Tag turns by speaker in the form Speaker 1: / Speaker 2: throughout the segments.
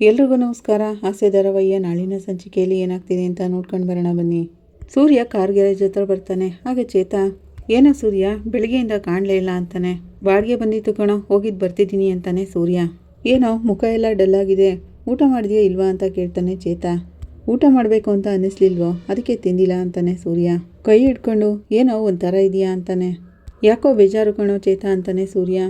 Speaker 1: ಎಲ್ರಿಗೂ ನಮಸ್ಕಾರ. ಹಾಸ್ಯ ಧಾರಾವಾಹಿಯ ನಾಳಿನ ಸಂಚಿಕೆಯಲ್ಲಿ ಏನಾಗ್ತಿದೆ ಅಂತ ನೋಡ್ಕೊಂಡು ಬರೋಣ ಬನ್ನಿ. ಸೂರ್ಯ ಕಾರ್ ಗ್ಯಾರೇಜ್ ಹತ್ರ ಬರ್ತಾನೆ. ಹಾಗೆ ಚೇತಾ, ಏನೋ ಸೂರ್ಯ? ಬೆಳಿಗ್ಗೆಯಿಂದ ಕಾಣಲೇ ಇಲ್ಲ ಅಂತಾನೆ. ಬಾಡಿಗೆ ಬಂದಿತ್ತು ಕಣೋ ಹೋಗಿದ್ದು ಬರ್ತಿದ್ದೀನಿ ಅಂತಾನೆ ಸೂರ್ಯ. ಏನೋ, ಮುಖ ಎಲ್ಲ ಆಗಿದೆ. ಊಟ ಮಾಡಿದೆಯಾ ಇಲ್ವಾ ಅಂತ ಕೇಳ್ತಾನೆ ಚೇತಾ. ಊಟ ಮಾಡಬೇಕು ಅಂತ ಅನ್ನಿಸ್ಲಿಲ್ವೋ? ಅದಕ್ಕೆ ತಿಂದಿಲ್ಲ ಅಂತಾನೆ ಸೂರ್ಯ. ಕೈ ಹಿಡ್ಕೊಂಡು, ಏನೋ, ಒಂಥರ ಇದೆಯಾ ಅಂತಾನೆ. ಯಾಕೋ ಬೇಜಾರು ಕಣೋ ಚೇತಾ ಅಂತಾನೆ ಸೂರ್ಯ.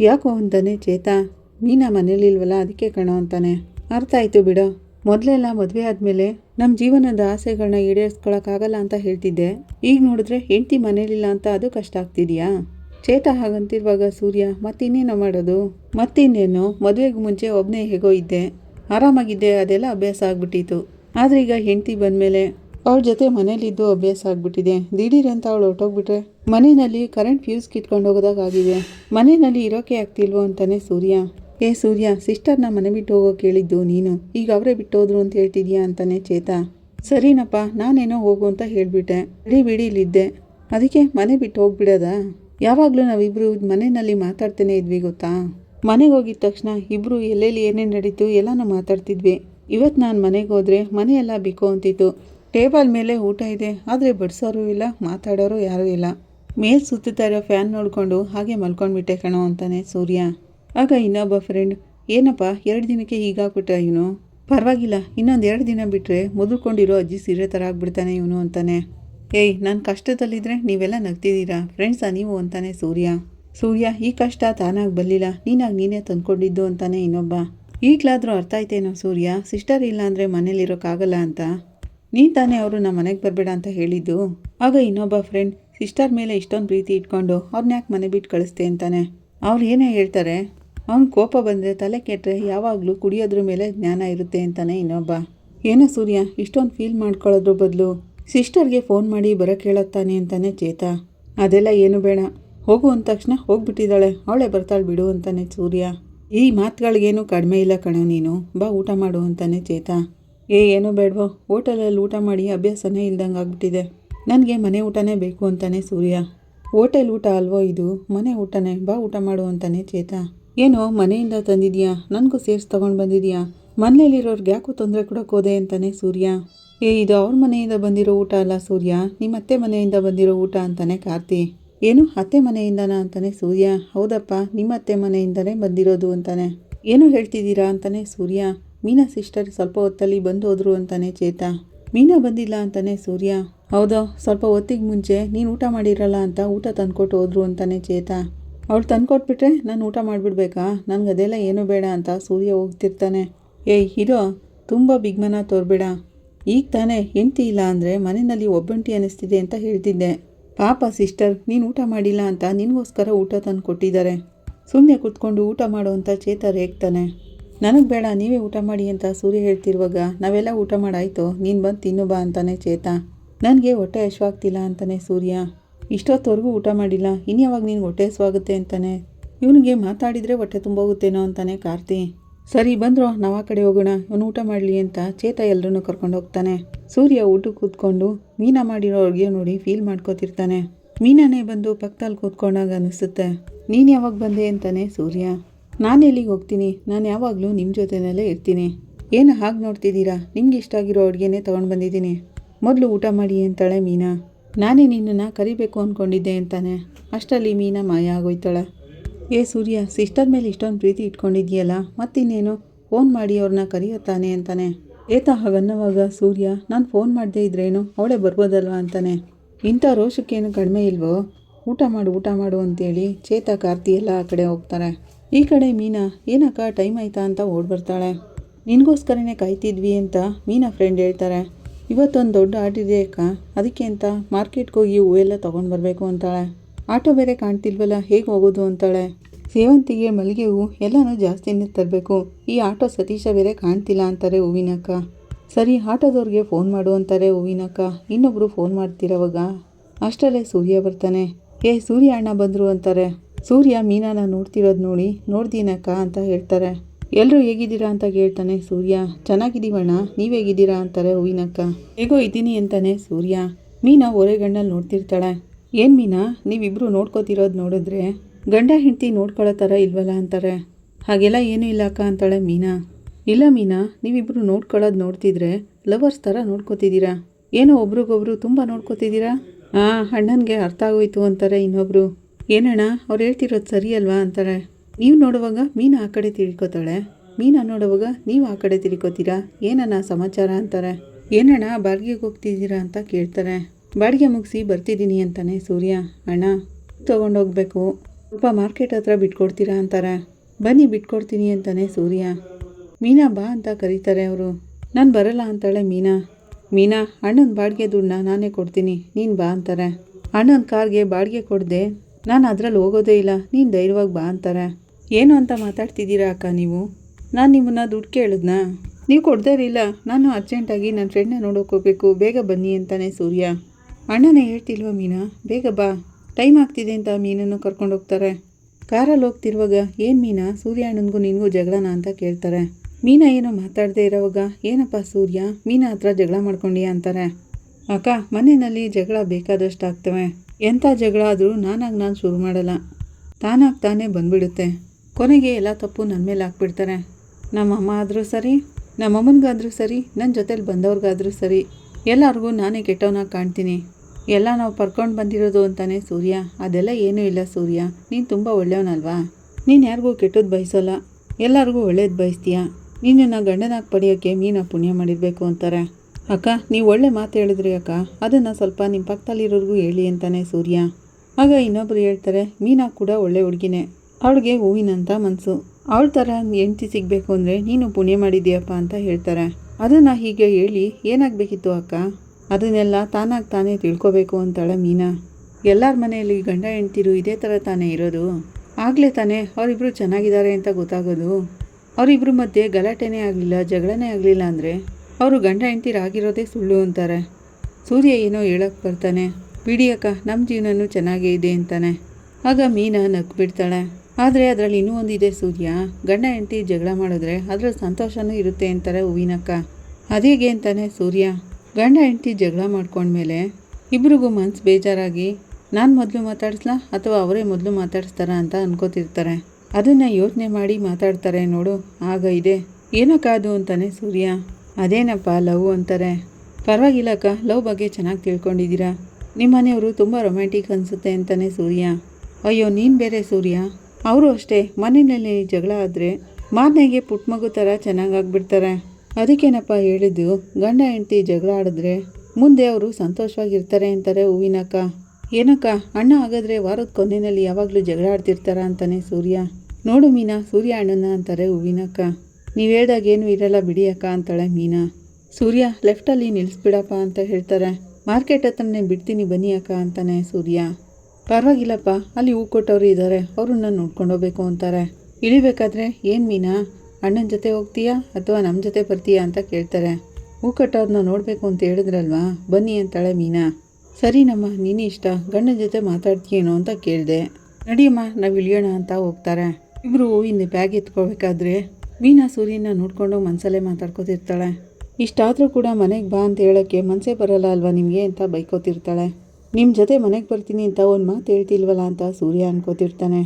Speaker 1: ಯಾಕೋ? ಅಂತಾನೆ ಚೇತಾ. ಮೀನಾ ಮನೇಲಿಲ್ವಲ್ಲ? ಅದಕ್ಕೆ ಕಣೋ ಅಂತಾನೆ. ಅರ್ಥ ಆಯ್ತು ಬಿಡು. ಮೊದಲೆಲ್ಲ ಮದುವೆ ಆದಮೇಲೆ ನಮ್ಮ ಜೀವನದ ಆಸೆಗಳನ್ನ ಈಡೇರಿಸ್ಕೊಳಕ್ಕಾಗಲ್ಲ ಅಂತ ಹೇಳ್ತಿದ್ದೆ. ಈಗ ನೋಡಿದ್ರೆ ಹೆಂಡತಿ ಮನೇಲಿಲ್ಲ ಅಂತ ಅದು ಕಷ್ಟ ಆಗ್ತಿದೆಯಾ? ಚೇತ ಹಾಗಂತಿರುವಾಗ ಸೂರ್ಯ, ಮತ್ತಿನ್ನೇನೋ ಮಾಡೋದು? ಮತ್ತಿನ್ನೇನು? ಮದುವೆಗೆ ಮುಂಚೆ ಒಬ್ಬನೇ ಹೇಗೋ ಇದ್ದೆ. ಆರಾಮಾಗಿದ್ದೆ, ಅದೆಲ್ಲ ಅಭ್ಯಾಸ ಆಗ್ಬಿಟ್ಟಿತ್ತು. ಆದರೆ ಈಗ ಹೆಂಡತಿ ಬಂದಮೇಲೆ ಅವ್ಳ ಜೊತೆ ಮನೇಲಿದ್ದು ಅಭ್ಯಾಸ ಆಗ್ಬಿಟ್ಟಿದೆ. ದಿಢೀರ್ ಅಂತ ಅವಳು ಹೊಟ್ಟೋಗ್ಬಿಟ್ರೆ ಮನೆಯಲ್ಲಿ ಕರೆಂಟ್ ಫ್ಯೂಸ್ ಕಿತ್ಕೊಂಡು ಹೋಗೋದಾಗಿದೆ ಮನೆಯಲ್ಲಿ ಇರೋಕೆ ಆಗ್ತಿಲ್ವೋ ಅಂತಾನೆ ಸೂರ್ಯ. ಏ ಸೂರ್ಯ, ಸಿಸ್ಟರ್ನ ಮನೆ ಬಿಟ್ಟು ಹೋಗೋ ಕೇಳಿದ್ದು ನೀನು. ಈಗ ಅವರೇ ಬಿಟ್ಟು ಹೋದ್ರು ಅಂತ ಹೇಳ್ತಿದ್ಯಾ ಅಂತಾನೆ ಚೇತಾ. ಸರಿನಪ್ಪ, ನಾನೇನೋ ಹೋಗು ಅಂತ ಹೇಳಿಬಿಟ್ಟೆ. ಬಿಡಿ ಬಿಡಿ, ಇಲ್ಲಿದ್ದೆ. ಅದಕ್ಕೆ ಮನೆ ಬಿಟ್ಟು ಹೋಗ್ಬಿಡೋದಾ? ಯಾವಾಗಲೂ ನಾವಿಬ್ರು ಮನೆಯಲ್ಲಿ ಮಾತಾಡ್ತಾನೆ ಇದ್ವಿ ಗೊತ್ತಾ? ಮನೆಗೆ ಹೋಗಿದ ತಕ್ಷಣ ಇಬ್ಬರು ಎಲ್ಲೆಲ್ಲಿ ಏನೇನು ನಡೀತು ಎಲ್ಲನೂ ಮಾತಾಡ್ತಿದ್ವಿ. ಇವತ್ತು ನಾನು ಮನೆಗೆ ಹೋದರೆ ಮನೆಯೆಲ್ಲ ಬಿಕೋ ಅಂತಿತ್ತು. ಟೇಬಲ್ ಮೇಲೆ ಊಟ ಇದೆ, ಆದರೆ ಬಡಿಸೋರು ಇಲ್ಲ, ಮಾತಾಡೋರು ಯಾರೂ ಇಲ್ಲ. ಮೇಲ್ ಸುತ್ತುತ್ತಾ ಇರೋ ಫ್ಯಾನ್ ನೋಡಿಕೊಂಡು ಹಾಗೆ ಮಲ್ಕೊಂಡ್ಬಿಟ್ಟೆ ಕಣೋ ಅಂತಾನೆ ಸೂರ್ಯ. ಆಗ ಇನ್ನೊಬ್ಬ ಫ್ರೆಂಡ್ ಏನಪ್ಪ, ಎರಡು ದಿನಕ್ಕೆ ಹೀಗಾಗ್ಬಿಟ್ಟ ಇವನು? ಪರವಾಗಿಲ್ಲ, ಇನ್ನೊಂದು ಎರಡು ದಿನ ಬಿಟ್ಟರೆ ಮುದುಕೊಂಡಿರೋ ಅಜ್ಜಿ ಸೀರೆ ಥರ ಆಗ್ಬಿಡ್ತಾನೆ ಇವನು, ಅಂತಾನೆ. ಏಯ್, ನಾನು ಕಷ್ಟದಲ್ಲಿದ್ದರೆ ನೀವೆಲ್ಲ ನಗ್ತಿದ್ದೀರಾ? ಫ್ರೆಂಡ್ಸಾ ನೀವು? ಅಂತಾನೆ ಸೂರ್ಯ. ಸೂರ್ಯ, ಈ ಕಷ್ಟ ತಾನಾಗಿ ಬರಲಿಲ್ಲ. ನೀನಾಗಿ ನೀನೇ ತಂದ್ಕೊಂಡಿದ್ದು, ಅಂತಾನೆ ಇನ್ನೊಬ್ಬ. ಈಗಲಾದರೂ ಅರ್ಥ ಆಯ್ತೇನೋ ಸೂರ್ಯ? ಸಿಸ್ಟರ್ ಇಲ್ಲ ಅಂದರೆ ಮನೇಲಿರೋಕ್ಕಾಗಲ್ಲ ಅಂತ? ನೀನು ತಾನೇ ಅವರು ನಮ್ಮ ಮನೆಗೆ ಬರಬೇಡ ಅಂತ ಹೇಳಿದ್ದು? ಆಗ ಇನ್ನೊಬ್ಬ ಫ್ರೆಂಡ್ ಸಿಸ್ಟರ್ ಮೇಲೆ ಇಷ್ಟೊಂದು ಪ್ರೀತಿ ಇಟ್ಕೊಂಡು ಅವ್ರನ್ನ ಯಾಕೆ ಮನೆ ಬಿಟ್ಟು ಕಳಿಸ್ತೆ, ಅಂತಾನೆ. ಅವ್ರು ಏನೇ ಹೇಳ್ತಾರೆ ಅವ್ನು ಕೋಪ ಬಂದರೆ ತಲೆ ಕೆಟ್ಟರೆ ಯಾವಾಗಲೂ ಕುಡಿಯೋದ್ರ ಮೇಲೆ ಜ್ಞಾನ ಇರುತ್ತೆ ಅಂತಾನೆ ಇನ್ನೊಬ್ಬ. ಏನೋ ಸೂರ್ಯ, ಇಷ್ಟೊಂದು ಫೀಲ್ ಮಾಡ್ಕೊಳ್ಳೋದ್ರ ಬದಲು ಸಿಸ್ಟರ್ಗೆ ಫೋನ್ ಮಾಡಿ ಬರೋಕ್ಕೆ ಕೇಳತ್ತಾನೆ ಅಂತಾನೆ ಚೇತ. ಅದೆಲ್ಲ ಏನು ಬೇಡ. ಹೋಗು ಅಂದ ತಕ್ಷಣ ಹೋಗ್ಬಿಟ್ಟಿದ್ದಾಳೆ. ಅವಳೇ ಬರ್ತಾಳೆ ಬಿಡು ಅಂತಾನೆ ಸೂರ್ಯ. ಈ ಮಾತುಗಳಿಗೇನು ಕಡಿಮೆ ಇಲ್ಲ ಕಣೋ ನೀನು. ಬಾ ಊಟ ಮಾಡು ಅಂತಾನೆ ಚೇತ. ಏ, ಏನೋ ಬೇಡವೋ. ಹೋಟೆಲಲ್ಲಿ ಊಟ ಮಾಡಿ ಅಭ್ಯಾಸನೇ ಇಲ್ದಂಗೆ ಆಗ್ಬಿಟ್ಟಿದೆ. ನನಗೆ ಮನೆ ಊಟನೇ ಬೇಕು ಅಂತಾನೆ ಸೂರ್ಯ. ಹೋಟೆಲ್ ಊಟ ಅಲ್ವೋ ಇದು? ಮನೆ ಊಟನೇ. ಬಾ ಊಟ ಮಾಡು ಅಂತಾನೆ ಚೇತಾ. ಏನೋ, ಮನೆಯಿಂದ ತಂದಿದ್ಯಾ? ನನಗೂ ಸೇರಿಸಿ ತೊಗೊಂಡು ಬಂದಿದ್ಯಾ? ಮನೇಲಿರೋರ್ಗೆ ಯಾಕೋ ತೊಂದರೆ ಕೊಡೋಕೆ ಹೋದೆ ಅಂತಾನೆ ಸೂರ್ಯ. ಏ, ಇದು ಅವ್ರ ಮನೆಯಿಂದ ಬಂದಿರೋ ಊಟ ಅಲ್ಲ ಸೂರ್ಯ. ನಿಮ್ಮ ಅತ್ತೆ ಮನೆಯಿಂದ ಬಂದಿರೋ ಊಟ ಅಂತಾನೆ ಕಾರ್ತಿ. ಏನು, ಅತ್ತೆ ಮನೆಯಿಂದನಾ ಅಂತಾನೆ ಸೂರ್ಯ. ಹೌದಪ್ಪ, ನಿಮ್ಮ ಅತ್ತೆ ಮನೆಯಿಂದನೇ ಬಂದಿರೋದು ಅಂತಾನೆ. ಏನು ಹೇಳ್ತಿದ್ದೀರಾ ಅಂತಾನೆ ಸೂರ್ಯ. ಮೀನಾ ಸಿಸ್ಟರ್ ಸ್ವಲ್ಪ ಹೊತ್ತಲ್ಲಿ ಬಂದು ಹೋದ್ರು ಅಂತಾನೆ ಚೇತ. ಮೀನಾ ಬಂದಿಲ್ಲ ಅಂತಾನೆ ಸೂರ್ಯ. ಹೌದೋ, ಸ್ವಲ್ಪ ಹೊತ್ತಿಗೆ ಮುಂಚೆ ನೀನು ಊಟ ಮಾಡಿರಲ್ಲ ಅಂತ ಊಟ ತಂದ್ಕೊಟ್ಟು ಹೋದ್ರು ಅಂತಾನೆ ಚೇತಾ. ಅವಳು ತಂದ್ಕೊಟ್ಬಿಟ್ರೆ ನಾನು ಊಟ ಮಾಡಿಬಿಡ್ಬೇಕಾ? ನನಗೆ ಅದೆಲ್ಲ ಏನೂ ಬೇಡ ಅಂತ ಸೂರ್ಯ ಹೋಗ್ತಿರ್ತಾನೆ. ಏಯ್ ಹೀರೋ ತುಂಬ ಬಿಗ್ಮನ ತೋರ್ಬೇಡ. ಈಗ ತಾನೇ ಹೆಂಡ್ತಿ ಇಲ್ಲ ಅಂದರೆ ಮನೆಯಲ್ಲಿ ಒಬ್ಬಂಟಿ ಅನ್ನಿಸ್ತಿದೆ ಅಂತ ಹೇಳ್ತಿದ್ದೆ. ಪಾಪ ಸಿಸ್ಟರ್ ನೀನು ಊಟ ಮಾಡಿಲ್ಲ ಅಂತ ನಿನಗೋಸ್ಕರ ಊಟ ತಂದು ಕೊಟ್ಟಿದ್ದಾರೆ ಸುಮ್ಮನೆ ಕೂತ್ಕೊಂಡು ಊಟ ಮಾಡೋ ಅಂತ ಚೇತ ರೇಗ್ತಾನೆ ನನಗೆ ಬೇಡ, ನೀವೇ ಊಟ ಮಾಡಿ ಅಂತ ಸೂರ್ಯ ಹೇಳ್ತಿರುವಾಗ ನಾವೆಲ್ಲ ಊಟ ಮಾಡಾಯಿತು, ನೀನು ಬಂದು ತಿನ್ನು ಬಾ ಅಂತಾನೆ ಚೇತ. ನನಗೆ ಹೊಟ್ಟೆ ಹಶ್ವಾಗ್ತಿಲ್ಲ ಅಂತಾನೆ ಸೂರ್ಯ. ಇಷ್ಟೊತ್ತವರೆಗೂ ಊಟ ಮಾಡಿಲ್ಲ. ಇನ್ಯಾವಾಗ ನೀನು ಹೊಟ್ಟೆ ಹಸುವಾಗುತ್ತೆ ಅಂತಾನೆ. ಇವನಿಗೆ ಮಾತಾಡಿದರೆ ಹೊಟ್ಟೆ ತುಂಬೋಗುತ್ತೇನೋ ಅಂತಾನೆ ಕಾರ್ತಿ. ಸರಿ, ಬಂದರು, ನಾವು ಆ ಕಡೆ ಹೋಗೋಣ. ಇವನು ಊಟ ಮಾಡಲಿ ಅಂತ ಚೇತ ಎಲ್ಲರೂ ಕರ್ಕೊಂಡು ಹೋಗ್ತಾನೆ. ಸೂರ್ಯ ಊಟಕ್ಕೆ ಕೂತ್ಕೊಂಡು ಮೀನಾ ಮಾಡಿರೋ ಅಡುಗೆ ನೋಡಿ ಫೀಲ್ ಮಾಡ್ಕೋತಿರ್ತಾನೆ. ಮೀನಾನೇ ಬಂದು ಪಕ್ಕದಲ್ಲಿ ಕೂತ್ಕೊಂಡಾಗ ಅನಿಸುತ್ತೆ. ನೀನು ಯಾವಾಗ ಬಂದೆ ಅಂತಾನೆ ಸೂರ್ಯ. ನಾನು ಎಲ್ಲಿಗೆ ಹೋಗ್ತೀನಿ? ನಾನು ಯಾವಾಗಲೂ ನಿಮ್ಮ ಜೊತೆಯಲ್ಲೇ ಇರ್ತೀನಿ. ಏನು ಹಾಗೆ ನೋಡ್ತಿದ್ದೀರಾ? ನಿಮ್ಗೆ ಇಷ್ಟ ಆಗಿರೋ ಅಡುಗೆನೇ ತೊಗೊಂಡು ಬಂದಿದ್ದೀನಿ. ಮೊದಲು ಊಟ ಮಾಡಿ ಅಂತಾಳೆ ಮೀನಾ. ನಾನೇ ನಿನ್ನನ್ನು ಕರಿಬೇಕು ಅಂದ್ಕೊಂಡಿದ್ದೆ ಅಂತಾನೆ. ಅಷ್ಟರಲ್ಲಿ ಮೀನಾ ಮಾಯ ಆಗೋಯ್ತಾಳೆ. ಏ ಸೂರ್ಯ, ಸಿಸ್ಟರ್ ಮೇಲೆ ಇಷ್ಟೊಂದು ಪ್ರೀತಿ ಇಟ್ಕೊಂಡಿದ್ಯಲ್ಲ, ಮತ್ತಿನ್ನೇನು? ಫೋನ್ ಮಾಡಿ ಅವ್ರನ್ನ ಕರಿಯತ್ತಾನೆ ಅಂತಾನೆ. ಏತ ಹಾಗನ್ನವಾಗ, ಸೂರ್ಯ, ನಾನು ಫೋನ್ ಮಾಡದೇ ಇದ್ರೇನು? ಅವಳೇ ಬರ್ಬೋದಲ್ವ ಅಂತಾನೆ. ಇಂಥ ರೋಷಕ್ಕೇನು ಕಡಿಮೆ ಇಲ್ವೋ? ಊಟ ಮಾಡು ಊಟ ಮಾಡು ಅಂತೇಳಿ ಚೇತ, ಕಾರ್ತಿ ಎಲ್ಲ ಆ ಕಡೆ ಹೋಗ್ತಾರೆ. ಈ ಕಡೆ ಮೀನಾ, ಏನಕ್ಕ ಟೈಮ್ ಆಯ್ತಾ ಅಂತ ಓಡ್ಬರ್ತಾಳೆ ನಿನಗೋಸ್ಕರನೇ ಕಾಯ್ತಿದ್ವಿ ಅಂತ ಮೀನಾ ಫ್ರೆಂಡ್ ಹೇಳ್ತಾರೆ. ಇವತ್ತೊಂದು ದೊಡ್ಡ ಆಟಿದೆ ಅಕ್ಕ. ಅದಕ್ಕೆ ಅಂತ ಮಾರ್ಕೆಟ್ಗೆ ಹೋಗಿ ಹೂವೆಲ್ಲ ತೊಗೊಂಡು ಬರಬೇಕು ಅಂತಾಳೆ. ಆಟೋ ಬೇರೆ ಕಾಣ್ತಿಲ್ವಲ್ಲ, ಹೇಗೆ ಹೋಗೋದು ಅಂತಾಳೆ. ಸೇವಂತಿಗೆ, ಮಲ್ಲಿಗೆ ಹೂವು ಎಲ್ಲನೂ ಜಾಸ್ತಿನೇ ತರಬೇಕು. ಈ ಆಟೋ ಸತೀಶ ಬೇರೆ ಕಾಣ್ತಿಲ್ಲ ಅಂತಾರೆ ಹೂವಿನಕ್ಕ ಸರಿ, ಆಟೋದವ್ರಿಗೆ ಫೋನ್ ಮಾಡು ಅಂತಾರೆ ಹೂವಿನಕ್ಕ ಇನ್ನೊಬ್ಬರು ಫೋನ್ ಮಾಡ್ತಿರವಾಗ ಅಷ್ಟರಲ್ಲೇ ಸೂರ್ಯ ಬರ್ತಾನೆ. ಏ, ಸೂರ್ಯ ಅಣ್ಣ ಬಂದರು ಅಂತಾರೆ. ಸೂರ್ಯ ಮೀನಾನ ನೋಡ್ತಿರೋದು ನೋಡಿ ನೋಡ್ದೀನಕ್ಕ ಅಂತ ಹೇಳ್ತಾರೆ. ಎಲ್ಲರೂ ಹೇಗಿದ್ದೀರಾ ಅಂತ ಕೇಳ್ತಾನೆ ಸೂರ್ಯ. ಚೆನ್ನಾಗಿದ್ದೀವಣ್ಣ ನೀವು ಹೇಗಿದ್ದೀರಾ ಅಂತಾರೆ ಹೂವಿನಕ್ಕ. ಹೇಗೋ ಇದ್ದೀನಿ ಅಂತಾನೆ ಸೂರ್ಯ. ಮೀನಾ ಹೊರಗಣ್ಣಲ್ಲಿ ನೋಡ್ತಿರ್ತಾಳೆ. ಏನು ಮೀನಾ? ನೀವಿಬ್ಬರು ನೋಡ್ಕೋತಿರೋದು ನೋಡಿದ್ರೆ ಗಂಡ ಹೆಂಡತಿ ನೋಡ್ಕೊಳ್ಳೋ ಥರ ಇಲ್ವಲ್ಲ ಅಂತಾರೆ. ಹಾಗೆಲ್ಲ ಏನೂ ಇಲ್ಲ ಅಕ್ಕ ಅಂತಾಳೆ ಮೀನಾ. ಇಲ್ಲ ಮೀನಾ ನೀವಿಬ್ಬರು ನೋಡ್ಕೊಳ್ಳೋದು ನೋಡ್ತಿದ್ರೆ ಲವರ್ಸ್ ಥರ ನೋಡ್ಕೋತಿದ್ದೀರಾ. ಏನೋ ಒಬ್ರಿಗೊಬ್ರು ತುಂಬ ನೋಡ್ಕೋತಿದ್ದೀರಾ? ಹಾಂ ಅಣ್ಣನಿಗೆ ಅರ್ಥ ಆಗೋಯ್ತು ಅಂತಾರೆ ಇನ್ನೊಬ್ರು. ಏನಣ್ಣ, ಅವ್ರು ಹೇಳ್ತಿರೋದು ಸರಿ ಅಲ್ವಾ ಅಂತಾರೆ. ನೀವು ನೋಡುವಾಗ ಮೀನು ಆ ಕಡೆ ತಿಳ್ಕೊತಾಳೆ. ಮೀನಾ ನೋಡುವಾಗ ನೀವು ಆ ಕಡೆ ತಿಳ್ಕೊತೀರಾ? ಏನಣ್ಣ ಸಮಾಚಾರ ಅಂತಾರೆ. ಏನಣ್ಣ ಬಾಡಿಗೆಗೆ ಹೋಗ್ತಿದ್ದೀರಾ ಅಂತ ಕೇಳ್ತಾರೆ. ಬಾಡಿಗೆ ಮುಗಿಸಿ ಬರ್ತಿದ್ದೀನಿ ಅಂತಾನೆ ಸೂರ್ಯ. ಅಣ್ಣ, ತೊಗೊಂಡೋಗ್ಬೇಕು. ಸ್ವಲ್ಪ ಮಾರ್ಕೆಟ್ ಹತ್ರ ಬಿಟ್ಕೊಡ್ತೀರಾ ಅಂತಾರೆ. ಬನ್ನಿ ಬಿಟ್ಕೊಡ್ತೀನಿ ಅಂತಾನೆ ಸೂರ್ಯ. ಮೀನಾ ಬಾ ಅಂತ ಕರೀತಾರೆ ಅವರು. ನಾನು ಬರಲ್ಲ ಅಂತಾಳೆ ಮೀನಾ. ಮೀನಾ, ಅಣ್ಣನ ಬಾಡಿಗೆ ದುಡ್ಡನ್ನ ನಾನೇ ಕೊಡ್ತೀನಿ. ನೀನು ಬಾ ಅಂತಾರೆ. ಅಣ್ಣನ ಕಾರ್ಗೆ ಬಾಡಿಗೆ ಕೊಡದೆ. ನಾನು ಅದರಲ್ಲಿ ಹೋಗೋದೇ ಇಲ್ಲ. ನೀನು ಧೈರ್ಯವಾಗಿ ಬಾ ಅಂತಾರೆ. ಏನು ಅಂತ ಮಾತಾಡ್ತಿದ್ದೀರಾ ಅಕ್ಕ ನೀವು? ನಾನು ನಿಮ್ಮನ್ನ ದುಡ್ಡು ಕೇಳಿದ್ನಾ? ನೀವು ಕೊಡದೇ ಇರಲಿಲ್ಲ. ನಾನು ಅರ್ಜೆಂಟಾಗಿ ನನ್ನ ಫ್ರೆಂಡ್ನ ನೋಡೋಕೆ ಹೋಗ್ಬೇಕು. ಬೇಗ ಬನ್ನಿ ಅಂತಾನೆ ಸೂರ್ಯ. ಅಣ್ಣನೇ ಹೇಳ್ತಿಲ್ವ ಮೀನಾ? ಬೇಗ ಬಾ. ಟೈಮ್ ಆಗ್ತಿದೆ ಅಂತ ಮೀನನ್ನು ಕರ್ಕೊಂಡು ಹೋಗ್ತಾರೆ. ಕಾರಲ್ಲಿ ಹೋಗ್ತಿರುವಾಗ, ಏನು ಮೀನಾ? ಸೂರ್ಯ ಅಣ್ಣನಿಗೂ ನಿನಗೂ ಜಗಳನ? ಅಂತ ಕೇಳ್ತಾರೆ. ಮೀನಾ ಏನೋ ಮಾತಾಡದೇ ಇರೋವಾಗ, ಏನಪ್ಪ ಸೂರ್ಯ? ಮೀನಾ ಹತ್ರ ಜಗಳ ಮಾಡ್ಕೊಂಡಿಯಾ? ಅಂತಾರೆ. ಅಕ್ಕ, ಮನೆಯಲ್ಲಿ ಜಗಳ ಬೇಕಾದಷ್ಟು ಆಗ್ತವೆ. ಎಂಥ ಜಗಳ ಆದರೂ ನಾನಾಗಿ ನಾನು ಶುರು ಮಾಡಲ್ಲ. ತಾನಾಗಿ ತಾನೇ ಬಂದ್ಬಿಡುತ್ತೆ. ಕೊನೆಗೆ ಎಲ್ಲ ತಪ್ಪು ನನ್ನ ಮೇಲೆ ಹಾಕ್ಬಿಡ್ತಾರೆ ನಮ್ಮಮ್ಮ ಆದರೂ ಸರಿ ನಮ್ಮಮ್ಮನಿಗಾದರೂ ಸರಿ ನನ್ನ ಜೊತೇಲಿ ಬಂದವ್ರಿಗಾದರೂ ಸರಿ, ಎಲ್ಲರಿಗೂ ನಾನೇ ಕೆಟ್ಟವನಾಗಿ ಕಾಣ್ತೀನಿ. ಎಲ್ಲ ನಾವು ಪರ್ಕೊಂಡು ಬಂದಿರೋದು ಅಂತಾನೆ ಸೂರ್ಯ, ಅದೆಲ್ಲ ಏನೂ ಇಲ್ಲ ಸೂರ್ಯ, ನೀನು ತುಂಬ ಒಳ್ಳೆಯವನಲ್ವಾ ನೀನು ಯಾರಿಗೂ ಕೆಟ್ಟದ್ದು ಬಯಸೋಲ್ಲ, ಎಲ್ಲರಿಗೂ ಒಳ್ಳೇದು ಬಯಸ್ತೀಯ? ನಿನ್ನನ್ನು ಗಂಡನಾಗಿ ಪಡೆಯೋಕ್ಕೆ ಮೀನ ಪುಣ್ಯ ಮಾಡಿರಬೇಕು ಅಂತಾರೆ. ಅಕ್ಕ, ನೀವು ಒಳ್ಳೆ ಮಾತು ಹೇಳಿದ್ರಿ ಅಕ್ಕ, ಅದನ್ನು ಸ್ವಲ್ಪ ನಿಮ್ಮ ಪಕ್ಕದಲ್ಲಿರೋರಿಗೂ ಹೇಳಿ ಅಂತಾನೆ ಸೂರ್ಯ. ಆಗ ಇನ್ನೊಬ್ಬರು ಹೇಳ್ತಾರೆ, ಮೀನಾ ಕೂಡ ಒಳ್ಳೆ ಹುಡುಗಿನೇ. ಅವಳಿಗೆ ಹೂವಿನಂಥ ಮನಸ್ಸು ಅವಳ ಥರ ಹೆಂಡತಿ ಸಿಗಬೇಕು ಅಂದರೆ ನೀನು ಪುಣ್ಯ ಮಾಡಿದ್ಯಪ್ಪ ಅಂತ ಹೇಳ್ತಾರೆ. ಅದನ್ನು ಹೀಗೆ ಹೇಳಿ, ಏನಾಗಬೇಕಿತ್ತು ಅಕ್ಕ? ಅದನ್ನೆಲ್ಲ ತಾನಾಗಿ ತಾನೇ ತಿಳ್ಕೊಬೇಕು ಅಂತಾಳೆ ಮೀನಾ. ಎಲ್ಲರ ಮನೆಯಲ್ಲಿ ಗಂಡ ಹೆಂಡ್ತಿರು ಇದೇ ಥರ ತಾನೇ ಇರೋದು? ಆಗಲೇ ತಾನೇ ಅವರಿಬ್ಬರು ಚೆನ್ನಾಗಿದ್ದಾರೆ ಅಂತ ಗೊತ್ತಾಗೋದು? ಅವರಿಬ್ಬರ ಮಧ್ಯೆ ಗಲಾಟೆನೇ ಆಗಲಿಲ್ಲ, ಜಗಳನೇ ಆಗಲಿಲ್ಲ ಅಂದರೆ? ಅವರು ಗಂಡ ಹೆಂಡ್ತಿರಾಗಿರೋದೇ ಸುಳ್ಳು ಅಂತಾರೆ. ಸೂರ್ಯ ಏನೋ ಹೇಳಕ್ಕೆ ಬರ್ತಾನೆ. ಬಿಡಿ ಅಕ್ಕ ನಮ್ಮ ಜೀವನನೂ ಚೆನ್ನಾಗೇ ಇದೆ ಅಂತಾನೆ. ಆಗ ಮೀನಾ ನಕ್ಕು ಬಿಡ್ತಾಳೆ ಆದರೆ ಅದರಲ್ಲಿ ಇನ್ನೂ ಒಂದಿದೆ ಸೂರ್ಯ. ಗಂಡ ಹೆಂಡತಿ ಜಗಳ ಮಾಡಿದ್ರೆ ಅದ್ರಲ್ಲಿ ಸಂತೋಷನೂ ಇರುತ್ತೆ ಅಂತಾರೆ ಹೂವಿನಕ್ಕ. ಅದೇಗೆ ಅಂತಾನೆ ಸೂರ್ಯ. ಗಂಡ ಹೆಂಡತಿ ಜಗಳ ಮಾಡ್ಕೊಂಡ್ಮೇಲೆ ಇಬ್ರಿಗೂ ಮನ್ಸು ಬೇಜಾರಾಗಿ, ನಾನು ಮೊದಲು ಮಾತಾಡಿಸ್ಲಾ ಅಥವಾ ಅವರೇ ಮೊದಲು ಮಾತಾಡಿಸ್ತಾರ ಅಂತ ಅನ್ಕೋತಿರ್ತಾರೆ. ಅದನ್ನು ಯೋಚನೆ ಮಾಡಿ ಮಾತಾಡ್ತಾರೆ ನೋಡು, ಆಗ ಇದೆ. ಏನಕ್ಕಾದು ಅಂತಾನೆ ಸೂರ್ಯ. ಅದೇನಪ್ಪ ಲವ್ ಅಂತಾರೆ. ಪರವಾಗಿಲ್ಲ ಅಕ್ಕ ಲವ್ ಬಗ್ಗೆ ಚೆನ್ನಾಗಿ ತಿಳ್ಕೊಂಡಿದ್ದೀರಾ. ನಿಮ್ಮ ಮನೆಯವರು ತುಂಬ ರೊಮ್ಯಾಂಟಿಕ್ ಅನಿಸುತ್ತೆ ಅಂತಾನೆ ಸೂರ್ಯ. ಅಯ್ಯೋ, ನೀನು ಬೇರೆ ಸೂರ್ಯ. ಅವರು ಅಷ್ಟೇ, ಮನೆಯಲ್ಲಿ ಜಗಳ ಆದರೆ ಮಾರನೆಗೆ ಪುಟ್ಟ ಮಗು ಥರ ಚೆನ್ನಾಗಾಗ್ಬಿಡ್ತಾರೆ ಅದಕ್ಕೇನಪ್ಪ ಹೇಳಿದ್ದು, ಗಂಡ ಹೆಂಡತಿ ಜಗಳ ಆಡಿದ್ರೆ ಮುಂದೆ ಅವರು ಸಂತೋಷವಾಗಿರ್ತಾರೆ ಅಂತಾರೆ ಹೂವಿನಕ್ಕ. ಏನಕ್ಕ, ಅಣ್ಣ ಹಾಗಾದರೆ ವಾರದ ಕೊನೆಯಲ್ಲಿ ಯಾವಾಗಲೂ ಜಗಳ ಆಡ್ತಿರ್ತಾರ ಅಂತಾನೆ ಸೂರ್ಯ. ನೋಡು ಮೀನಾ, ಸೂರ್ಯ ಅಣ್ಣನ ಅಂತಾರೆ ಹೂವಿನಕ್ಕ. ನೀವು ಹೇಳ್ದಾಗ ಏನು ಇರಲ್ಲ ಬಿಡಿ ಅಕ್ಕ ಅಂತಾಳೆ ಮೀನಾ. ಸೂರ್ಯ, ಲೆಫ್ಟಲ್ಲಿ ನಿಲ್ಲಿಸ್ಬಿಡಪ್ಪ ಅಂತ ಹೇಳ್ತಾರೆ. ಮಾರ್ಕೆಟ್ ಹತ್ರನೇ ಬಿಡ್ತೀನಿ ಬನ್ನಿ ಅಕ್ಕ ಅಂತಾನೆ ಸೂರ್ಯ. ಪರವಾಗಿಲ್ಲಪ್ಪ, ಅಲ್ಲಿ ಹೂ ಕೊಟ್ಟವರು ಇದ್ದಾರೆ ಅವ್ರನ್ನ ನೋಡ್ಕೊಂಡು ಹೋಗ್ಬೇಕು ಅಂತಾರೆ. ಇಳಿಬೇಕಾದ್ರೆ ಏನು ಮೀನಾ? ಅಣ್ಣನ ಜೊತೆ ಹೋಗ್ತೀಯಾ ಅಥವಾ ನಮ್ಮ ಜೊತೆ ಬರ್ತೀಯಾ ಅಂತ ಕೇಳ್ತಾರೆ. ಹೂ ಕಟ್ಟೋರನ್ನ ನೋಡಬೇಕು ಅಂತ ಹೇಳಿದ್ರಲ್ವಾ? ಬನ್ನಿ ಅಂತಾಳೆ ಮೀನಾ. ಸರಿನಮ್ಮ ನೀನು ಇಷ್ಟ, ಗಂಡನ ಜೊತೆ ಮಾತಾಡ್ತೀಯೇನೋ ಅಂತ ಕೇಳಿದೆ. ನಡಿಯಮ್ಮ, ನಾವು ಇಳಿಯೋಣ ಅಂತ ಹೋಗ್ತಾರೆ. ಇಬ್ಬರು ಹೂವಿನ ಬ್ಯಾಗ್ ಎತ್ಕೋಬೇಕಾದ್ರೆ ಮೀನಾ ಸೂರ್ಯನ ನೋಡ್ಕೊಂಡು ಮನಸಲ್ಲೇ ಮಾತಾಡ್ಕೋತಿರ್ತಾಳೆ. ಇಷ್ಟಾದರೂ ಕೂಡ ಮನೆಗೆ ಬಾ ಅಂತ ಹೇಳೋಕ್ಕೆ ಮನಸ್ಸೇ ಬರಲ್ಲ ಅಲ್ವಾ ನಿಮಗೆ ಅಂತ ಬೈಕೋತಿರ್ತಾಳೆ. ನಿಮ್ಮ ಜೊತೆ ಮನೆಗೆ ಬರ್ತೀನಿ ಅಂತ ಒಂದು ಮಾತು ಹೇಳ್ತಿಲ್ವಲ್ಲ ಅಂತ ಸೂರ್ಯ ಅನ್ಕೋತಿರ್ತಾನೆ.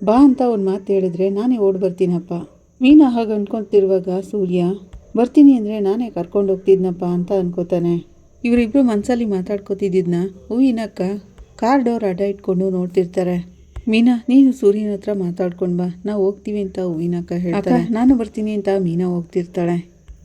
Speaker 1: ಬಾ ಅಂತ ಒಂದು ಮಾತು ಹೇಳಿದ್ರೆ ನಾನೇ ಓಡ್ ಬರ್ತೀನಪ್ಪ. ಮೀನಾ ಹಾಗೆ ಅನ್ಕೊತಿರುವಾಗ ಸೂರ್ಯ ಬರ್ತೀನಿ ಅಂದರೆ ನಾನೇ ಕರ್ಕೊಂಡು ಹೋಗ್ತಿದ್ನಪ್ಪ ಅಂತ ಅನ್ಕೋತಾನೆ. ಇವರಿಬ್ಬರು ಮನಸ್ಸಲ್ಲಿ ಮಾತಾಡ್ಕೋತಿದ್ದಿದ್ನ ಹೂವಿನಕ್ಕ ಕಾರ್ ಡೋರ್ ಅಡ್ಡ ಇಟ್ಕೊಂಡು ನೋಡ್ತಿರ್ತಾರೆ. ಮೀನಾ ನೀನು ಸೂರ್ಯನ ಹತ್ರ ಮಾತಾಡ್ಕೊಂಡು ಬಾ ನಾವು ಹೋಗ್ತೀವಿ ಅಂತ ಹೂವಿನಕ್ಕ ಹೇಳ್ತಾರೆ ನಾನು ಬರ್ತೀನಿ ಅಂತ ಮೀನಾ ಹೋಗ್ತಿರ್ತಾಳೆ.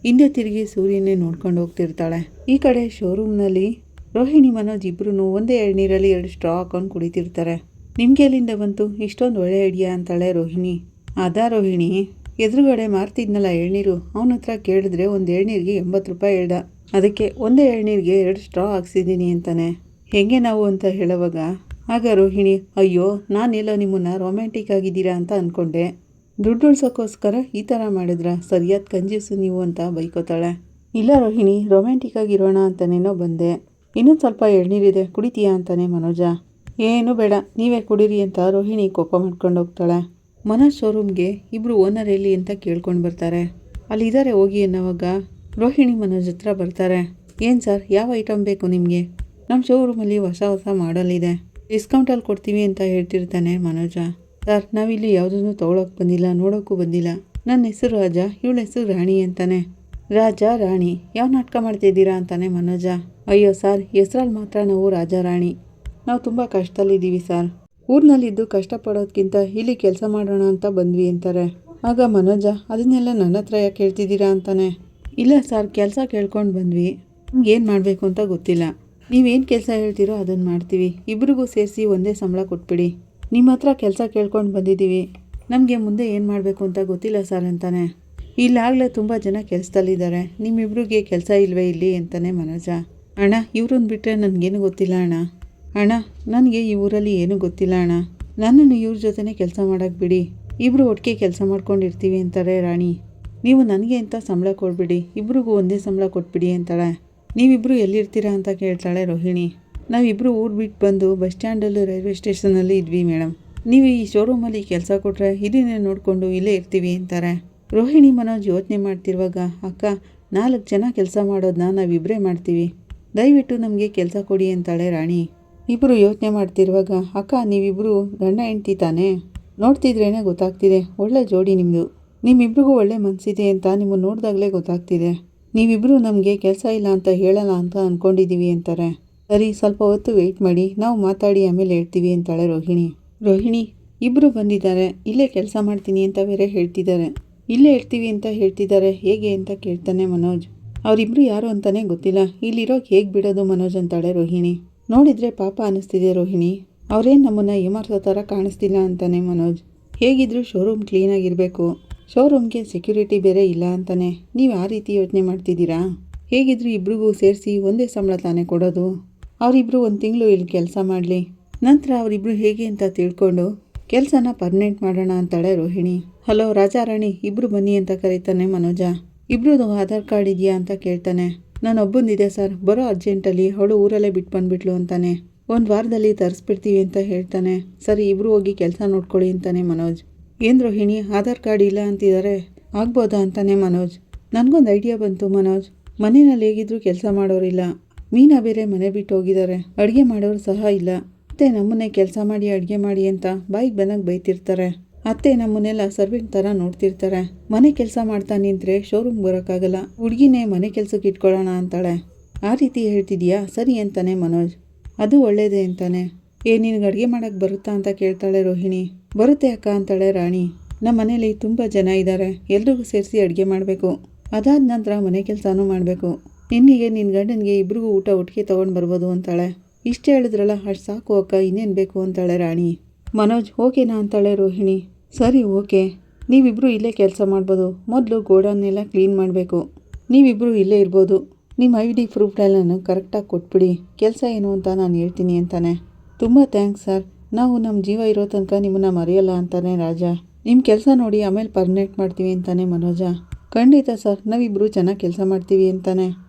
Speaker 1: ಹಿಂದೆ ತಿರುಗಿ ಸೂರ್ಯನೇ ನೋಡ್ಕೊಂಡು ಹೋಗ್ತಿರ್ತಾಳೆ. ಈ ಕಡೆ ಶೋರೂಮ್ನಲ್ಲಿ ರೋಹಿಣಿ ಮನೋಜ್ ಇಬ್ರು ಒಂದೇ ಎಳ್ನೀರಲ್ಲಿ ಎರಡು ಸ್ಟ್ರಾ ಹಾಕೊಂಡು ಕುಡಿತಿರ್ತಾರೆ. ನಿಮ್ಗೆ ಎಲ್ಲಿಂದ ಬಂತು? ಇಷ್ಟೊಂದು ಒಳ್ಳೆ ಐಡಿಯಾ ಅಂತಾಳೆ ರೋಹಿಣಿ. ಅದಾ ರೋಹಿಣಿ, ಎದುರುಗಡೆ ಮಾರ್ತಿದ್ನಲ್ಲ ಎಳ್ನೀರು? ಅವನ ಹತ್ರ ಕೇಳಿದ್ರೆ ಒಂದು ಎಳ್ನೀರಿಗೆ ಎಂಬತ್ತು ರೂಪಾಯಿ ಹೇಳ್ದ. ಅದಕ್ಕೆ ಒಂದೇ ಎಳ್ನೀರಿಗೆ ಎರಡು ಸ್ಟ್ರಾ ಹಾಕ್ಸಿದ್ದೀನಿ ಅಂತಾನೆ. ಹೆಂಗೆ ನಾವು ಅಂತ ಹೇಳುವಾಗ, ಆಗ ರೋಹಿಣಿ, ಅಯ್ಯೋ, ನಾನೆಲ್ಲೋ ನಿಮ್ಮನ್ನು ರೊಮ್ಯಾಂಟಿಕ್ ಆಗಿದ್ದೀರಾ ಅಂತ ಅಂದ್ಕೊಂಡೆ ದುಡ್ಡು ಉಳ್ಸೋಕ್ಕೋಸ್ಕರ ಈ ಥರ ಮಾಡಿದ್ರ ಸರಿಯಾದ ಕಂಜೂಸು ನೀವು ಅಂತ ಬೈಕೋತಾಳೆ. ಇಲ್ಲ ರೋಹಿಣಿ ರೊಮ್ಯಾಂಟಿಕ್ ಆಗಿರೋಣ ಅಂತನೇನೋ ಬಂದೆ. ಇನ್ನೊಂದು ಸ್ವಲ್ಪ ಎಳ್ನೀರಿದೆ, ಕುಡಿತೀಯಾ ಅಂತಾನೆ ಮನೋಜ. ಏನು ಬೇಡ, ನೀವೇ ಕುಡೀರಿ ಅಂತ ರೋಹಿಣಿ ಕೋಪ ಮಾಡ್ಕೊಂಡು ಹೋಗ್ತಾಳೆ ಮನೋಜ್ ಶೋರೂಮ್ಗೆ ಇಬ್ಬರು ಓನರ್ ಎಲ್ಲಿ ಅಂತ ಕೇಳ್ಕೊಂಡು ಬರ್ತಾರೆ. ಅಲ್ಲಿದ್ದಾರೆ ಹೋಗಿ ಅನ್ನೋವಾಗ ರೋಹಿಣಿ ಮನೋಜ್ ಹತ್ರ ಬರ್ತಾರೆ. ಏನು ಸರ್, ಯಾವ ಐಟಮ್ ಬೇಕು ನಿಮಗೆ? ನಮ್ಮ ಶೋರೂಮಲ್ಲಿ ಹೊಸ ಹೊಸ ಮಾಡಲ್ ಇದೆ. ಡಿಸ್ಕೌಂಟಲ್ಲಿ ಕೊಡ್ತೀವಿ ಅಂತ ಹೇಳ್ತಿರ್ತಾನೆ ಮನೋಜ. ಸರ್, ನಾವಿಲ್ಲಿ ಯಾವುದನ್ನು ತೊಗೊಳಕ್ಕೆ ಬಂದಿಲ್ಲ, ನೋಡೋಕ್ಕೂ ಬಂದಿಲ್ಲ. ನನ್ನ ಹೆಸರು ರಾಜ, ಇವಳ ಹೆಸರು ರಾಣಿ ಅಂತಾನೆ. ರಾಜ, ರಾಣಿ, ಯಾವ ನಾಟಕ ಮಾಡ್ತಿದ್ದೀರಾ ಅಂತಾನೆ ಮನೋಜ. ಅಯ್ಯೋ ಸರ್, ಹೆಸ್ರಲ್ಲಿ ಮಾತ್ರ ನಾವು ರಾಜ, ರಾಣಿ. ನಾವು ತುಂಬ ಕಷ್ಟದಲ್ಲಿದ್ದೀವಿ ಸರ್. ಊರಿನಲ್ಲಿದ್ದು ಕಷ್ಟಪಡೋದಕ್ಕಿಂತ ಇಲ್ಲಿ ಕೆಲಸ ಮಾಡೋಣ ಅಂತ ಬಂದ್ವಿ ಅಂತಾರೆ. ಆಗ ಮನೋಜ, ಅದನ್ನೆಲ್ಲ ನನ್ನ ಹತ್ರ ಯಾಕೆ ಹೇಳ್ತಿದ್ದೀರಾ ಅಂತಾನೆ. ಇಲ್ಲ ಸರ್, ಕೆಲಸ ಕೇಳ್ಕೊಂಡು ಬಂದ್ವಿ. ನಮ್ಗೆ ಏನು ಮಾಡಬೇಕು ಅಂತ ಗೊತ್ತಿಲ್ಲ. ನೀವೇನು ಕೆಲಸ ಹೇಳ್ತೀರೋ ಅದನ್ನು ಮಾಡ್ತೀವಿ. ಇಬ್ರಿಗೂ ಸೇರಿಸಿ ಒಂದೇ ಸಂಬಳ ಕೊಟ್ಬಿಡಿ. ನಿಮ್ಮ ಹತ್ರ ಕೆಲಸ ಕೇಳ್ಕೊಂಡು ಬಂದಿದ್ದೀವಿ. ನಮಗೆ ಮುಂದೆ ಏನು ಮಾಡಬೇಕು ಅಂತ ಗೊತ್ತಿಲ್ಲ ಸರ್ ಅಂತಾನೆ. ಇಲ್ಲಾಗಲೇ ತುಂಬ ಜನ ಕೆಲಸದಲ್ಲಿದ್ದಾರೆ. ನಿಮ್ಮಿಬ್ರಿಗೆ ಕೆಲಸ ಇಲ್ವೇ ಇಲ್ಲಿ ಅಂತಾನೆ ಮನೋಜ. ಅಣ್ಣ, ಇವ್ರನ್ನ ಬಿಟ್ಟರೆ ನನಗೇನು ಗೊತ್ತಿಲ್ಲ ಅಣ್ಣ. ಅಣ್ಣ, ನನಗೆ ಈ ಊರಲ್ಲಿ ಏನೂ ಗೊತ್ತಿಲ್ಲ ಅಣ್ಣ. ನನ್ನನ್ನು ಇವ್ರ ಜೊತೆನೇ ಕೆಲಸ ಮಾಡೋಕೆ ಬಿಡಿ. ಇಬ್ಬರು ಒಟ್ಟಿಗೆ ಕೆಲಸ ಮಾಡ್ಕೊಂಡಿರ್ತೀವಿ ಅಂತಾರೆ ರಾಣಿ. ನೀವು ನನಗೆ ಅಂತ ಸಂಬಳ ಕೊಡ್ಬಿಡಿ. ಇಬ್ರಿಗೂ ಒಂದೇ ಸಂಬಳ ಕೊಟ್ಬಿಡಿ ಅಂತಾಳೆ. ನೀವಿಬ್ಬರು ಎಲ್ಲಿರ್ತೀರಾ ಅಂತ ಕೇಳ್ತಾಳೆ ರೋಹಿಣಿ. ನಾವಿಬ್ಬರು ಊರು ಬಿಟ್ಟು ಬಂದು ಬಸ್ ಸ್ಟ್ಯಾಂಡಲ್ಲೂ ರೈಲ್ವೆ ಸ್ಟೇಷನಲ್ಲಿ ಇದ್ವಿ ಮೇಡಮ್ ನೀವು ಈ ಶೋರೂಮಲ್ಲಿ ಕೆಲಸ ಕೊಟ್ಟರೆ ಇದನ್ನೇ ನೋಡಿಕೊಂಡು ಇಲ್ಲೇ ಇರ್ತೀವಿ ಅಂತಾರೆ. ರೋಹಿಣಿ ಮನೋಜ್ ಯೋಚನೆ ಮಾಡ್ತಿರುವಾಗ, ಅಕ್ಕ, ನಾಲ್ಕು ಜನ ಕೆಲಸ ಮಾಡೋದನ್ನ ನಾವಿಬ್ಬರೇ ಮಾಡ್ತೀವಿ. ದಯವಿಟ್ಟು ನಮಗೆ ಕೆಲಸ ಕೊಡಿ ಅಂತಾಳೆ ರಾಣಿ. ಇಬ್ಬರು ಯೋಚನೆ ಮಾಡ್ತಿರುವಾಗ, ಅಕ್ಕ ನೀವಿಬ್ಬರು ಗಂಡ ಹೆಂಡ್ತಿ ತಾನೇ? ನೋಡ್ತಿದ್ರೇನೆ ಗೊತ್ತಾಗ್ತಿದೆ. ಒಳ್ಳೆ ಜೋಡಿ ನಿಮ್ಮದು ನಿಮ್ಮಿಬ್ರಿಗೂ ಒಳ್ಳೆ ಮನಸ್ಸಿದೆ ಅಂತ ನಿಮ್ಮ ನೋಡಿದಾಗಲೇ ಗೊತ್ತಾಗ್ತಿದೆ. ನೀವಿಬ್ಬರು ನಮಗೆ ಕೆಲಸ ಇಲ್ಲ ಅಂತ ಹೇಳಲ್ಲ ಅಂತ ಅಂದ್ಕೊಂಡಿದ್ದೀವಿ ಅಂತಾರೆ. ಸರಿ, ಸ್ವಲ್ಪ ಹೊತ್ತು ವೆಯ್ಟ್ ಮಾಡಿ. ನಾವು ಮಾತಾಡಿ ಆಮೇಲೆ ಹೇಳ್ತೀವಿ ಅಂತಾಳೆ ರೋಹಿಣಿ. ರೋಹಿಣಿ ಇಬ್ಬರು ಬಂದಿದ್ದಾರೆ. ಇಲ್ಲೇ ಕೆಲಸ ಮಾಡ್ತೀನಿ ಅಂತ ಬೇರೆ ಹೇಳ್ತಿದ್ದಾರೆ. ಇಲ್ಲೇ ಇರ್ತೀವಿ ಅಂತ ಹೇಳ್ತಿದ್ದಾರೆ. ಹೇಗೆ ಅಂತ ಕೇಳ್ತಾನೆ ಮನೋಜ್. ಅವರಿಬ್ರು ಯಾರು ಅಂತಾನೆ ಗೊತ್ತಿಲ್ಲ. ಇಲ್ಲಿರೋ ಹೇಗೆ ಬಿಡೋದು ಮನೋಜ್ ಅಂತಾಳೆ ರೋಹಿಣಿ. ನೋಡಿದ್ರೆ ಪಾಪ ಅನಿಸ್ತಿದೆ ರೋಹಿಣಿ. ಅವರೇನು ನಮ್ಮನ್ನು ಏಮಾರ್ಸೋ ಥರ ಕಾಣಿಸ್ತಿಲ್ಲ ಅಂತಾನೆ ಮನೋಜ್. ಹೇಗಿದ್ರು ಶೋರೂಮ್ ಕ್ಲೀನಾಗಿರಬೇಕು ಶೋರೂಮ್ಗೆ ಸೆಕ್ಯೂರಿಟಿ ಬೇರೆ ಇಲ್ಲ ಅಂತಾನೆ. ನೀವು ಆ ರೀತಿ ಯೋಚನೆ ಮಾಡ್ತಿದ್ದೀರಾ? ಹೇಗಿದ್ರು ಇಬ್ರಿಗೂ ಸೇರಿಸಿ ಒಂದೇ ಸಂಬಳ ತಾನೇ ಕೊಡೋದು. ಅವರಿಬ್ರು ಒಂದು ತಿಂಗಳು ಇಲ್ಲಿ ಕೆಲಸ ಮಾಡಲಿ. ನಂತರ ಅವರಿಬ್ರು ಹೇಗೆ ಅಂತ ತಿಳ್ಕೊಂಡು ಕೆಲಸನ ಪರ್ಮನೆಂಟ್ ಮಾಡೋಣ ಅಂತಾಳೆ ರೋಹಿಣಿ. ಹಲೋ ರಾಜಾರಾಣಿ, ಇಬ್ರು ಬನ್ನಿ ಅಂತ ಕರೀತಾನೆ ಮನೋಜ. ಇಬ್ರದ್ದು ಆಧಾರ್ ಕಾರ್ಡ್ ಇದೆಯಾ ಅಂತ ಕೇಳ್ತಾನೆ. ನಾನು ಒಬ್ಬಂದಿದೆ ಸರ್, ಬರೋ ಅರ್ಜೆಂಟಲ್ಲಿ ಅವಳು ಊರಲ್ಲೇ ಬಿಟ್ಟು ಬಂದ್ಬಿಟ್ಲು ಅಂತಾನೆ. ಒಂದು ವಾರದಲ್ಲಿ ತರಿಸ್ಬಿಡ್ತೀವಿ ಅಂತ ಹೇಳ್ತಾನೆ. ಸರಿ, ಇಬ್ರು ಹೋಗಿ ಕೆಲಸ ನೋಡ್ಕೊಳ್ಳಿ ಅಂತಾನೆ ಮನೋಜ್. ಏನು ರೋಹಿಣಿ, ಆಧಾರ್ ಕಾರ್ಡ್ ಇಲ್ಲ ಅಂತಿದ್ದಾರೆ ಆಗ್ಬೋದಾ ಅಂತಾನೆ ಮನೋಜ್. ನನಗೊಂದು ಐಡಿಯಾ ಬಂತು ಮನೋಜ್. ಮನೆಯಲ್ಲಿ ಹೇಗಿದ್ರು ಕೆಲಸ ಮಾಡೋರಿಲ್ಲ. ಮೀನಾ ಬೇರೆ ಮನೆ ಬಿಟ್ಟು ಹೋಗಿದ್ದಾರೆ. ಅಡುಗೆ ಮಾಡೋರು ಸಹ ಇಲ್ಲ. ಅತ್ತೆ ನಮ್ಮನ್ನೇ ಕೆಲಸ ಮಾಡಿ, ಅಡುಗೆ ಮಾಡಿ ಅಂತ ಬಾಯಿಗೆ ಬಂದಾಗ ಬೈತಿರ್ತಾರೆ. ಅತ್ತೆ ನಮ್ಮನ್ನೆಲ್ಲ ಸರ್ವಿಂಗ್ ಥರ ನೋಡ್ತಿರ್ತಾರೆ. ಮನೆ ಕೆಲಸ ಮಾಡ್ತಾ ನಿಂತ್ರೆ ಶೋರೂಮ್ ಬರೋಕ್ಕಾಗಲ್ಲ. ಹುಡುಗಿನೇ ಮನೆ ಕೆಲಸಕ್ಕೆ ಇಟ್ಕೊಳ್ಳೋಣ ಅಂತಾಳೆ. ಆ ರೀತಿ ಹೇಳ್ತಿದ್ಯಾ? ಸರಿ ಅಂತಾನೆ ಮನೋಜ್. ಅದು ಒಳ್ಳೇದೇ ಅಂತಾನೆ. ಏ, ನಿನಗೆ ಅಡುಗೆ ಮಾಡೋಕ್ಕೆ ಬರುತ್ತಾ ಅಂತ ಕೇಳ್ತಾಳೆ ರೋಹಿಣಿ. ಬರುತ್ತೆ ಅಕ್ಕ ಅಂತಾಳೆ ರಾಣಿ. ನಮ್ಮ ಮನೇಲಿ ತುಂಬ ಜನ ಇದ್ದಾರೆ ಎಲ್ರಿಗೂ ಸೇರಿಸಿ ಅಡುಗೆ ಮಾಡಬೇಕು. ಅದಾದ ನಂತರ ಮನೆ ಕೆಲಸನೂ ಮಾಡಬೇಕು. ನಿನ್ನಿಗೆ ನಿನ್ನ ಗಂಡನಿಗೆ ಇಬ್ರಿಗೂ ಊಟ ಒಟ್ಟಿಗೆ ತೊಗೊಂಡು ಬರ್ಬೋದು ಅಂತಾಳೆ. ಇಷ್ಟ ಹೇಳಿದ್ರಲ್ಲ, ಅಷ್ಟು ಸಾಕು ಅಕ್ಕ, ಇನ್ನೇನು ಬೇಕು ಅಂತಾಳೆ ರಾಣಿ. ಮನೋಜ್ ಓಕೆನಾ ಅಂತಾಳೆ ರೋಹಿಣಿ. ಸರಿ, ಓಕೆ. ನೀವಿಬ್ಬರು ಇಲ್ಲೇ ಕೆಲಸ ಮಾಡ್ಬೋದು. ಮೊದಲು ಗೋಡನ್ನೆಲ್ಲ ಕ್ಲೀನ್ ಮಾಡಬೇಕು. ನೀವಿಬ್ಬರು ಇಲ್ಲೇ ಇರ್ಬೋದು. ನಿಮ್ಮ ಐ ಡಿ ನಾನು ಕರೆಕ್ಟಾಗಿ ಕೊಟ್ಬಿಡಿ. ಕೆಲಸ ಏನು ಅಂತ ನಾನು ಹೇಳ್ತೀನಿ ಅಂತಾನೆ. ತುಂಬ ಥ್ಯಾಂಕ್ಸ್ ಸರ್. ನಾವು ನಮ್ಮ ಜೀವ ಇರೋ ತನಕ ನಿಮ್ಮನ್ನು ಮರೆಯಲ್ಲ ಅಂತಾನೆ ರಾಜ. ನಿಮ್ಮ ಕೆಲಸ ನೋಡಿ ಆಮೇಲೆ ಪರ್ಮನೆಂಟ್ ಮಾಡ್ತೀವಿ ಅಂತಾನೆ ಮನೋಜ. ಖಂಡಿತ ಸರ್ ನಾವಿಬ್ಬರು ಚೆನ್ನಾಗಿ ಕೆಲಸ ಮಾಡ್ತೀವಿ ಅಂತಾನೆ.